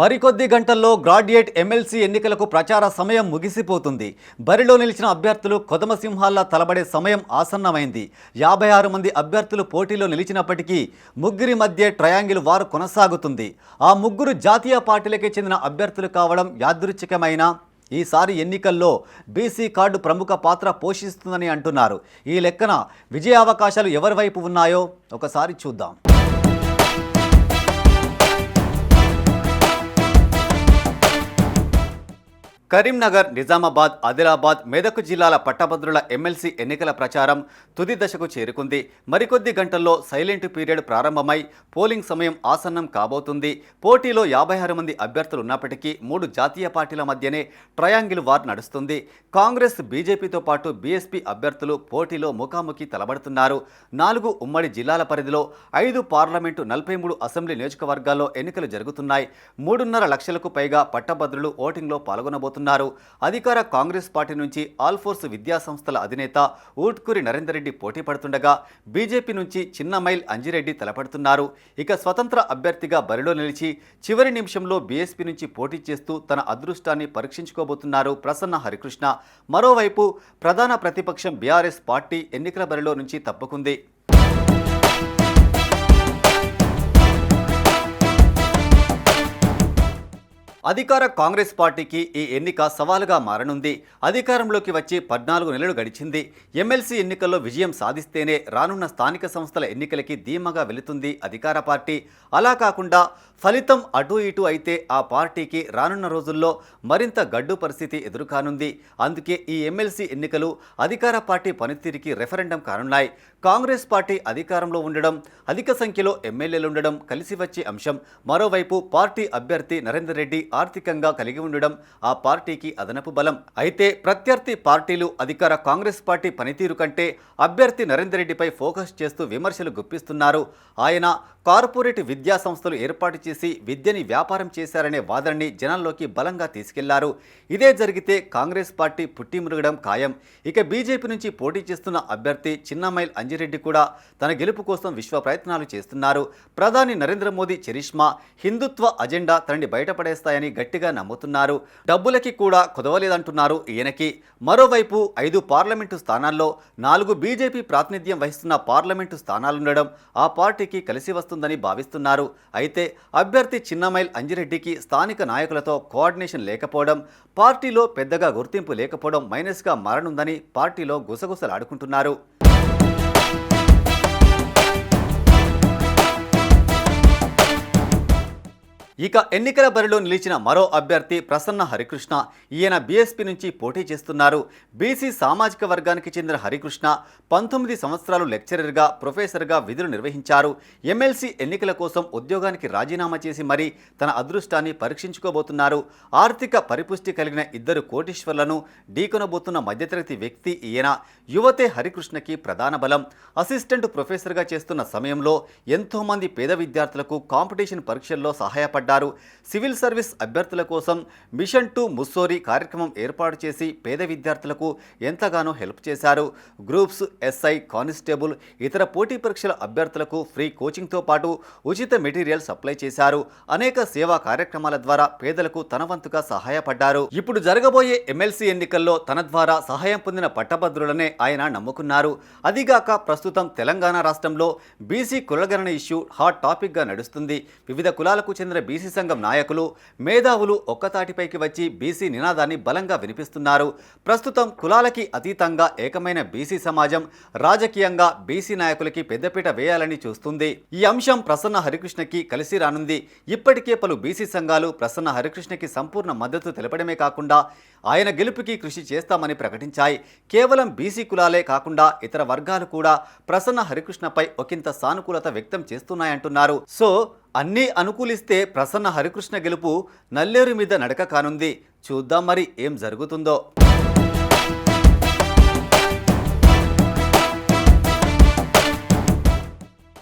మరికొద్ది గంటల్లో graduate MLC ఎన్నికలకు ప్రచార సమయం ముగిసిపోతుంది. బరిలో నిలిచిన అభ్యర్థులు కొదమసింహాల్లా తలబడే సమయం ఆసన్నమైంది. యాభై ఆరు మంది అభ్యర్థులు పోటీలో నిలిచినప్పటికీ ముగ్గురి మధ్య ట్రయాంగిల్ వారు కొనసాగుతుంది. ఆ ముగ్గురు జాతీయ పార్టీలకే చెందిన అభ్యర్థులు కావడం యాదృచ్ఛికమైన ఈసారి ఎన్నికల్లో బీసీ కార్డు ప్రముఖ పాత్ర పోషిస్తుందని అంటున్నారు. ఈ లెక్కన విజయావకాశాలు ఎవరి వైపు ఉన్నాయో ఒకసారి చూద్దాం. కరీంనగర్ నిజామాబాద్ ఆదిలాబాద్ మెదక్ జిల్లాల పట్టభద్రుల ఎమ్మెల్సీ ఎన్నికల ప్రచారం తుది దశకు చేరుకుంది. మరికొద్ది గంటల్లో సైలెంట్ పీరియడ్ ప్రారంభమై పోలింగ్ సమయం ఆసన్నం కాబోతుంది. పోటీలో యాభై ఆరు మంది అభ్యర్థులు ఉన్నప్పటికీ మూడు జాతీయ పార్టీల మధ్యనే ట్రయాంగిల్ వార్ నడుస్తుంది. కాంగ్రెస్ బీజేపీతో పాటు బీఎస్పీ అభ్యర్థులు పోటీలో ముఖాముఖి తలబడుతున్నారు. నాలుగు ఉమ్మడి జిల్లాల పరిధిలో ఐదు పార్లమెంటు నలభై మూడు అసెంబ్లీ నియోజకవర్గాల్లో ఎన్నికలు జరుగుతున్నాయి. మూడున్నర లక్షలకు పైగా పట్టభద్రులు ఓటింగ్లో పాల్గొనబోతున్నారు. అధికార కాంగ్రెస్ పార్టీ నుంచి ఆల్ఫోర్స్ విద్యా సంస్థల అధినేత ఊట్కూరి నరేందర్ రెడ్డి పోటీ పడుతుండగా బీజేపీ నుంచి చిన్నమైల్ అంజిరెడ్డి తలపడుతున్నారు. ఇక స్వతంత్ర అభ్యర్థిగా బరిలో నిలిచి చివరి నిమిషంలో బీఎస్పీ నుంచి పోటీ చేస్తూ తన అదృష్టాన్ని పరీక్షించుకోబోతున్నారు ప్రసన్న హరికృష్ణ. మరోవైపు ప్రధాన ప్రతిపక్షం బీఆర్ఎస్ పార్టీ ఎన్నికల బరిలో నుంచి తప్పుకుంది. అధికార కాంగ్రెస్ పార్టీకి ఈ ఎన్నిక సవాలుగా మారనుంది. అధికారంలోకి వచ్చి పద్నాలుగు నెలలు గడిచింది. ఎమ్మెల్సీ ఎన్నికల్లో విజయం సాధిస్తేనే రానున్న స్థానిక సంస్థల ఎన్నికలకి ధీమాగా వెళుతుంది అధికార పార్టీ. అలా కాకుండా ఫలితం అటు ఇటు అయితే ఆ పార్టీకి రానున్న రోజుల్లో మరింత గడ్డు పరిస్థితి ఎదురుకానుంది. అందుకే ఈ ఎమ్మెల్సీ ఎన్నికలు అధికార పార్టీ పనితీరుకి రెఫరెండం కానున్నాయి. కాంగ్రెస్ పార్టీ అధికారంలో ఉండడం అధిక సంఖ్యలో ఎమ్మెల్యేలు ఉండడం కలిసి వచ్చే అంశం. మరోవైపు పార్టీ అభ్యర్థి నరేందర్ రెడ్డి ఆర్థికంగా కలిగి ఉండడం ఆ పార్టీకి అదనపు బలం. అయితే ప్రత్యర్థి పార్టీలు అధికార కాంగ్రెస్ పార్టీ పనితీరు కంటే అభ్యర్థి నరేందర్ రెడ్డిపై ఫోకస్ చేస్తూ విమర్శలు గుప్పిస్తున్నారు. ఆయన కార్పొరేట్ విద్యా సంస్థలు ఏర్పాటు చేసి విద్యని వ్యాపారం చేశారనే వాదనని జనాల్లోకి బలంగా తీసుకెళ్ళారు. ఇదే జరిగితే కాంగ్రెస్ పార్టీ పుట్టిమురగడం ఖాయం. ఇక బీజేపీ నుంచి పోటీ చేస్తున్న అభ్యర్థి చిన్నమైల్ అంజిరెడ్డి కూడా తన గెలుపు కోసం విశ్వ ప్రయత్నాలు చేస్తున్నారు. ప్రధాని నరేంద్ర మోదీ చరిష్మా హిందుత్వ అజెండా తనని బయటపడేస్తాయని గట్టిగా నమ్ముతున్నారు. డబ్బులకి కూడా కుదవలేదంటున్నారు ఈయనకి. మరోవైపు ఐదు పార్లమెంటు స్థానాల్లో నాలుగు బీజేపీ ప్రాతినిధ్యం వహిస్తున్న పార్లమెంటు స్థానాలుండడం ఆ పార్టీకి కలిసి వస్తుందని భావిస్తున్నారు. అయితే అభ్యర్థి చిన్నమైల్ అంజిరెడ్డికి స్థానిక నాయకులతో కోఆర్డినేషన్ లేకపోవడం పార్టీలో పెద్దగా గుర్తింపు లేకపోవడం మైనస్గా మారనుందని పార్టీలో గుసగుసలాడుకుంటున్నారు. ఇక ఎన్నికల బరిలో నిలిచిన మరో అభ్యర్థి ప్రసన్న హరికృష్ణ ఈయన బీఎస్పీ నుంచి పోటీ చేస్తున్నారు. బీసీ సామాజిక వర్గానికి చెందిన హరికృష్ణ పంతొమ్మిది సంవత్సరాలు లెక్చరర్గా ప్రొఫెసర్గా విధులు నిర్వహించారు. ఎమ్మెల్సీ ఎన్నికల కోసం ఉద్యోగానికి రాజీనామా చేసి మరీ తన అదృష్టాన్ని పరీక్షించుకోబోతున్నారు. ఆర్థిక పరిపుష్టి కలిగిన ఇద్దరు కోటీశ్వర్లను ఢీకొనబోతున్న మధ్యతరగతి వ్యక్తి ఈయన. యువతే హరికృష్ణకి ప్రధాన బలం. అసిస్టెంట్ ప్రొఫెసర్గా చేస్తున్న సమయంలో ఎంతోమంది పేద విద్యార్థులకు కాంపిటీషన్ పరీక్షల్లో సహాయపడ్డారు. సివిల్ సర్వీస్ అభ్యర్థుల కోసం మిషన్ టు ముస్సోరి కార్యక్రమం ఏర్పాటు చేసి పేద విద్యార్థులకు ఎంతగానో హెల్ప్ చేశారు. గ్రూప్స్ ఎస్ఐ కానిస్టేబుల్ ఇతర పోటీ పరీక్షల అభ్యర్థులకు ఫ్రీ కోచింగ్తో పాటు ఉచిత మెటీరియల్ సప్లై చేశారు. అనేక సేవా కార్యక్రమాల ద్వారా పేదలకు తన వంతుగా సహాయపడ్డారు. ఇప్పుడు జరగబోయే ఎమ్మెల్సీ ఎన్నికల్లో తన ద్వారా సహాయం పొందిన పట్టభద్రులనే ఆయన నమ్ముకున్నారు. అదిగాక ప్రస్తుతం తెలంగాణ రాష్ట్రంలో బీసీ కులగణన ఇష్యూ హాట్ టాపిక్గా నడుస్తుంది. వివిధ కులాలకు చెందిన బీసీ బీసీ సంఘం నాయకులు మేధావులు ఒక్కతాటిపైకి వచ్చి బీసీ నినాదాన్ని బలంగా వినిపిస్తున్నారు. ప్రస్తుతం కులాలకి అతీతంగా ఏకమైన బీసీ సమాజం రాజకీయంగా బీసీ నాయకులకి పెద్దపీట వేయాలని చూస్తుంది. ఈ అంశం ప్రసన్న హరికృష్ణకి కలిసి రానుంది. ఇప్పటికే పలు బీసీ సంఘాలు ప్రసన్న హరికృష్ణకి సంపూర్ణ మద్దతు తెలపడమే కాకుండా ఆయన గెలుపుకి కృషి చేస్తామని ప్రకటించాయి. కేవలం బీసీ కులాలే కాకుండా ఇతర వర్గాలు కూడా ప్రసన్న హరికృష్ణపై ఒకంత సానుకూలత వ్యక్తం చేస్తున్నాయంటున్నారు. సో అన్నీ అనుకూలిస్తే ప్రసన్న హరికృష్ణ గెలుపు నల్లేరు మీద నడక కానుంది. చూద్దాం మరి ఏం జరుగుతుందో.